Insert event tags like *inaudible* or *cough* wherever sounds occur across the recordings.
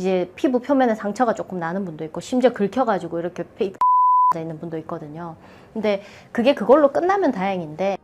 이제 피부 표면에 상처가 조금 나는 분도 있고 심지어 긁혀가지고 이렇게 페이크 *laughs* 있는 분도 있거든요. 근데 그게 그걸로 끝나면 다행인데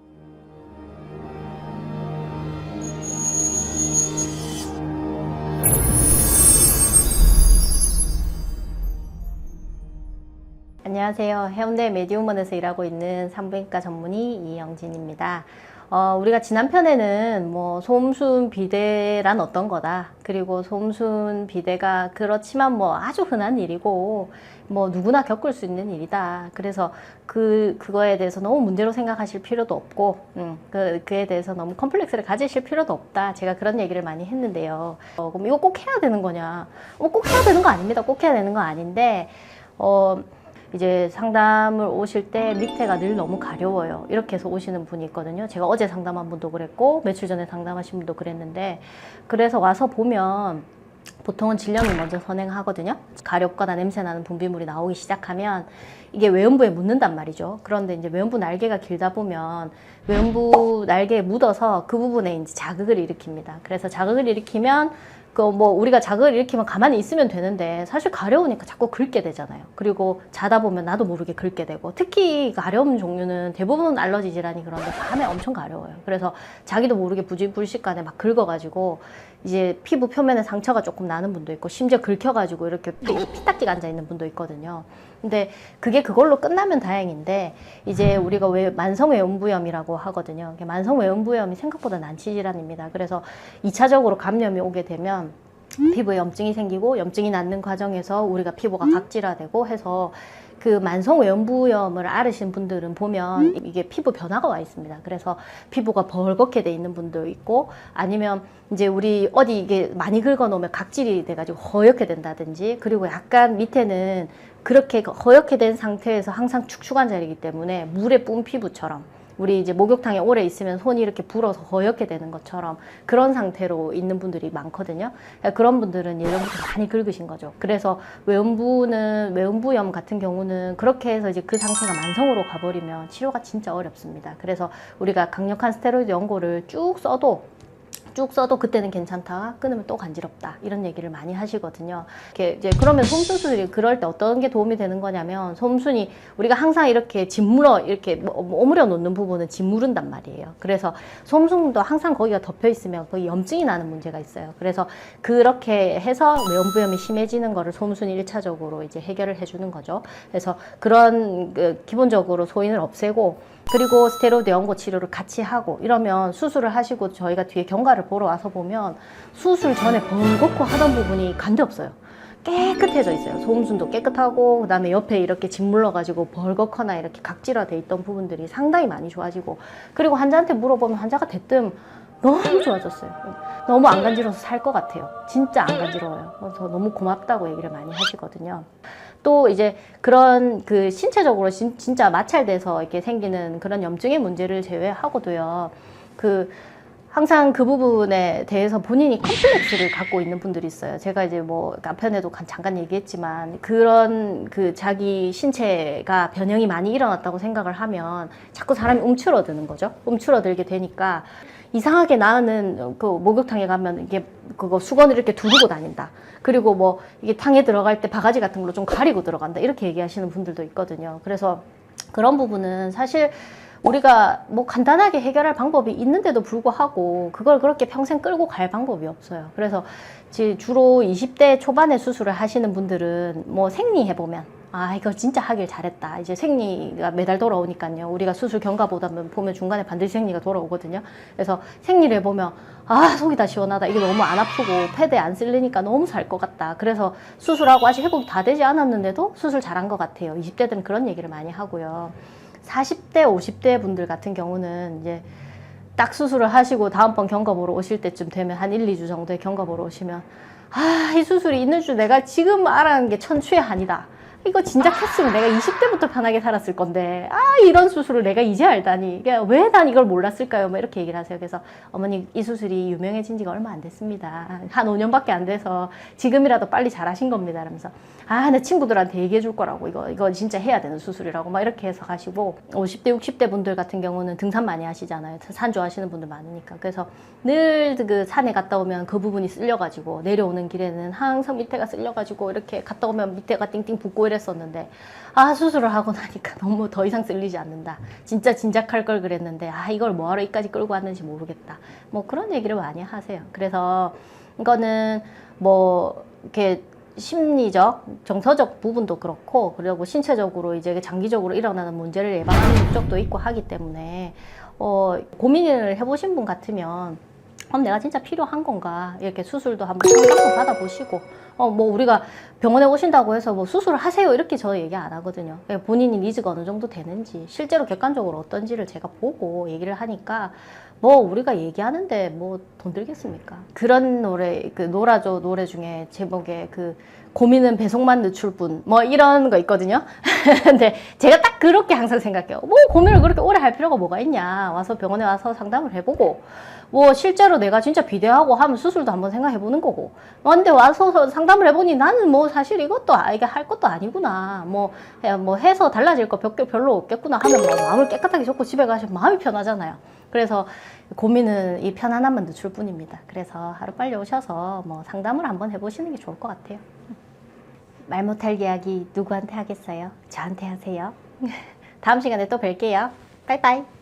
안녕하세요. 해운대 메디우먼에서 일하고 있는 산부인과 전문의 이영진입니다. 어, 우리가 지난 편에는 뭐 솜순 비대란 어떤 거다. 그리고 솜순 비대가 그렇지만 뭐 아주 흔한 일이고 뭐 누구나 겪을 수 있는 일이다. 그래서 그 그거에 대해서 너무 문제로 생각하실 필요도 없고, 음, 그 그에 대해서 너무 컴플렉스를 가지실 필요도 없다. 제가 그런 얘기를 많이 했는데요. 어, 그럼 이거 꼭 해야 되는 거냐? 어, 꼭 해야 되는 거 아닙니다. 꼭 해야 되는 거 아닌데, 어. 이제 상담을 오실 때 밑에가 늘 너무 가려워요. 이렇게 해서 오시는 분이 있거든요. 제가 어제 상담한 분도 그랬고, 며칠 전에 상담하신 분도 그랬는데, 그래서 와서 보면 보통은 질염이 먼저 선행하거든요. 가렵거나 냄새 나는 분비물이 나오기 시작하면 이게 외음부에 묻는단 말이죠. 그런데 이제 외음부 날개가 길다 보면 외음부 날개에 묻어서 그 부분에 이제 자극을 일으킵니다. 그래서 자극을 일으키면 그 뭐 우리가 자극을 일으키면 가만히 있으면 되는데 사실 가려우니까 자꾸 긁게 되잖아요. 그리고 자다 보면 나도 모르게 긁게 되고 특히 가려움 종류는 대부분 알러지 질환이 그런데 밤에 엄청 가려워요. 그래서 자기도 모르게 부지불식간에 막 긁어가지고 이제 피부 표면에 상처가 조금 나는 분도 있고 심지어 긁혀가지고 이렇게 피- 피딱지가 앉아 있는 분도 있거든요. 근데 그게 그걸로 끝나면 다행인데 이제 우리가 왜 만성 외음부염이라고 하거든요. 이게 만성 외음부염이 생각보다 난치 질환입니다. 그래서 2차적으로 감염이 오게 되면 피부에 염증이 생기고 염증이 낫는 과정에서 우리가 피부가 각질화되고 해서 그 만성 외음부염을 앓으신 분들은 보면 이게 피부 변화가 와 있습니다. 그래서 피부가 벌겋게 돼 있는 분도 있고 아니면 이제 우리 어디 이게 많이 긁어 놓으면 각질이 돼가지고 허옇게 된다든지 그리고 약간 밑에는 그렇게 허옇게 된 상태에서 항상 축축한 자리이기 때문에 물에 뿜 피부처럼 우리 이제 목욕탕에 오래 있으면 손이 이렇게 불어서 허옇게 되는 것처럼 그런 상태로 있는 분들이 많거든요. 그러니까 그런 분들은 예전부터 많이 긁으신 거죠. 그래서 외음부는 외음부염 같은 경우는 그렇게 해서 이제 그 상태가 만성으로 가버리면 치료가 진짜 어렵습니다. 그래서 우리가 강력한 스테로이드 연고를 쭉 써도 쭉 써도 그때는 괜찮다. 끊으면 또 간지럽다. 이런 얘기를 많이 하시거든요. 이렇게 이제 그러면 솜순 수술이 그럴 때 어떤 게 도움이 되는 거냐면 솜순이 우리가 항상 이렇게 짓물어 이렇게 뭐- 뭐 오므려 놓는 부분은 짓무른단 말이에요. 그래서 솜순도 항상 거기가 덮여 있으면 거기 염증이 나는 문제가 있어요. 그래서 그렇게 해서 외음부염이 심해지는 거를 솜순이 1차적으로 이제 해결을 해주는 거죠. 그래서 그런 그 기본적으로 소인을 없애고 그리고 스테로이드 연고 치료를 같이 하고 이러면 수술을 하시고 저희가 뒤에 경과를 보러 와서 보면 수술 전에 벌겋고 하던 부분이 간데 없어요. 깨끗해져 있어요. 소음순도 깨끗하고 그다음에 옆에 이렇게 짓물러 가지고 벌겋거나 이렇게 각질화돼 있던 부분들이 상당히 많이 좋아지고 그리고 환자한테 물어보면 환자가 대뜸 너무 좋아졌어요. 너무 안 간지러워서 살 것 같아요. 진짜 안 간지러워요. 그래서 너무 고맙다고 얘기를 많이 하시거든요. 또 이제 그런 그 신체적으로 진, 진짜 마찰돼서 이렇게 생기는 그런 염증의 문제를 제외하고도요. 그 항상 그 부분에 대해서 본인이 컴플렉스를 갖고 있는 분들이 있어요. 제가 이제 뭐 남편에도 간- 잠깐 얘기했지만 그런 그 자기 신체가 변형이 많이 일어났다고 생각을 하면 자꾸 사람이 움츠러드는 거죠. 움츠러들게 되니까 이상하게 나는 그 목욕탕에 가면 이게 그거 수건을 이렇게 두르고 다닌다. 그리고 뭐 이게 탕에 들어갈 때 바가지 같은 걸로 좀 가리고 들어간다. 이렇게 얘기하시는 분들도 있거든요. 그래서 그런 부분은 사실 우리가 뭐 간단하게 해결할 방법이 있는데도 불구하고 그걸 그렇게 평생 끌고 갈 방법이 없어요. 그래서 지- 주로 20대 초반에 수술을 하시는 분들은 뭐 생리 해 보면 아 이거 진짜 하길 잘했다. 이제 생리가 매달 돌아오니까요. 우리가 수술 경과 보다 보면 중간에 반드시 생리가 돌아오거든요. 그래서 생리를 해보면 아 속이 다 시원하다. 이게 너무 안 아프고 패드에 안 쓸리니까 너무 살 것 같다. 그래서 수술하고 아직 회복이 다 되지 않았는데도 수술 잘한 것 같아요. 20대들은 그런 얘기를 많이 하고요. 40대, 50대 분들 같은 경우는 이제 딱 수술을 하시고 다음번 경과 보러 오실 때쯤 되면 한 1, 2주 정도의 경과 보러 오시면 아, 이 수술이 있는 줄 내가 지금 알아는 게 천추의 한이다. 이거 진작 했으면 내가 20대부터 편하게 살았을 건데 아 이런 수술을 내가 이제 알다니 왜 난 이걸 몰랐을까요? 뭐 이렇게 얘기를 하세요. 그래서 어머니 이 수술이 유명해진 지가 얼마 안 됐습니다. 한 5년밖에 안 돼서 지금이라도 빨리 잘하신 겁니다. 이러면서 아 내 친구들한테 얘기해 줄 거라고 이거 이거 진짜 해야 되는 수술이라고 막 이렇게 해서 가시고 50대 60대 분들 같은 경우는 등산 많이 하시잖아요. 산 좋아하시는 분들 많으니까 그래서 늘 그 산에 갔다 오면 그 부분이 쓸려가지고 내려오는 길에는 항상 밑에가 쓸려가지고 이렇게 갔다 오면 밑에가 띵띵 붓고 이 랬었는데 아 수술을 하고 나니까 *laughs* 너무 더 이상 쓸리지 않는다. 진짜 진작할 걸 그랬는데 아 이걸 뭐하러 이까지 끌고 왔는지 모르겠다. 뭐 그런 얘기를 많이 하세요. 그래서 이거는 뭐 이렇게 심리적, 정서적 부분도 그렇고, 그리고 신체적으로 이제 장기적으로 일어나는 문제를 예방하는 목적도 있고 하기 때문에, 어, 고민을 해보신 분 같으면, 그럼 내가 진짜 필요한 건가? 이렇게 수술도 한번 상담도 받아보시고, 어, 뭐 우리가 병원에 오신다고 해서 뭐 수술을 하세요. 이렇게 저 얘기 안 하거든요. 그냥 본인이 니즈가 어느 정도 되는지, 실제로 객관적으로 어떤지를 제가 보고 얘기를 하니까, 뭐 우리가 얘기하는데 뭐 돈 들겠습니까? 그런 노래 그 놀아줘 노래 중에 제목에 그 고민은 배송만 늦출 뿐 뭐 이런 거 있거든요. *laughs* 근데 제가 딱 그렇게 항상 생각해요. 뭐 고민을 그렇게 오래 할 필요가 뭐가 있냐? 와서 병원에 와서 상담을 해보고 뭐 실제로 내가 진짜 비대하고 하면 수술도 한번 생각해 보는 거고. 어, 근데 와서 상담을 해보니 나는 뭐 사실 이것도 아, 이게 할 것도 아니구나. 뭐, 해- 뭐 해서 달라질 거 별로 없겠구나 하면 뭐 마음을 깨끗하게 접고 집에 가시면 마음이 편하잖아요. 그래서 고민은 이 편안함만 늦출 뿐입니다. 그래서 하루 빨리 오셔서 뭐 상담을 한번 해보시는 게 좋을 것 같아요. 말 못할 이야기 누구한테 하겠어요? 저한테 하세요. *laughs* 다음 시간에 또 뵐게요. 빠이빠이.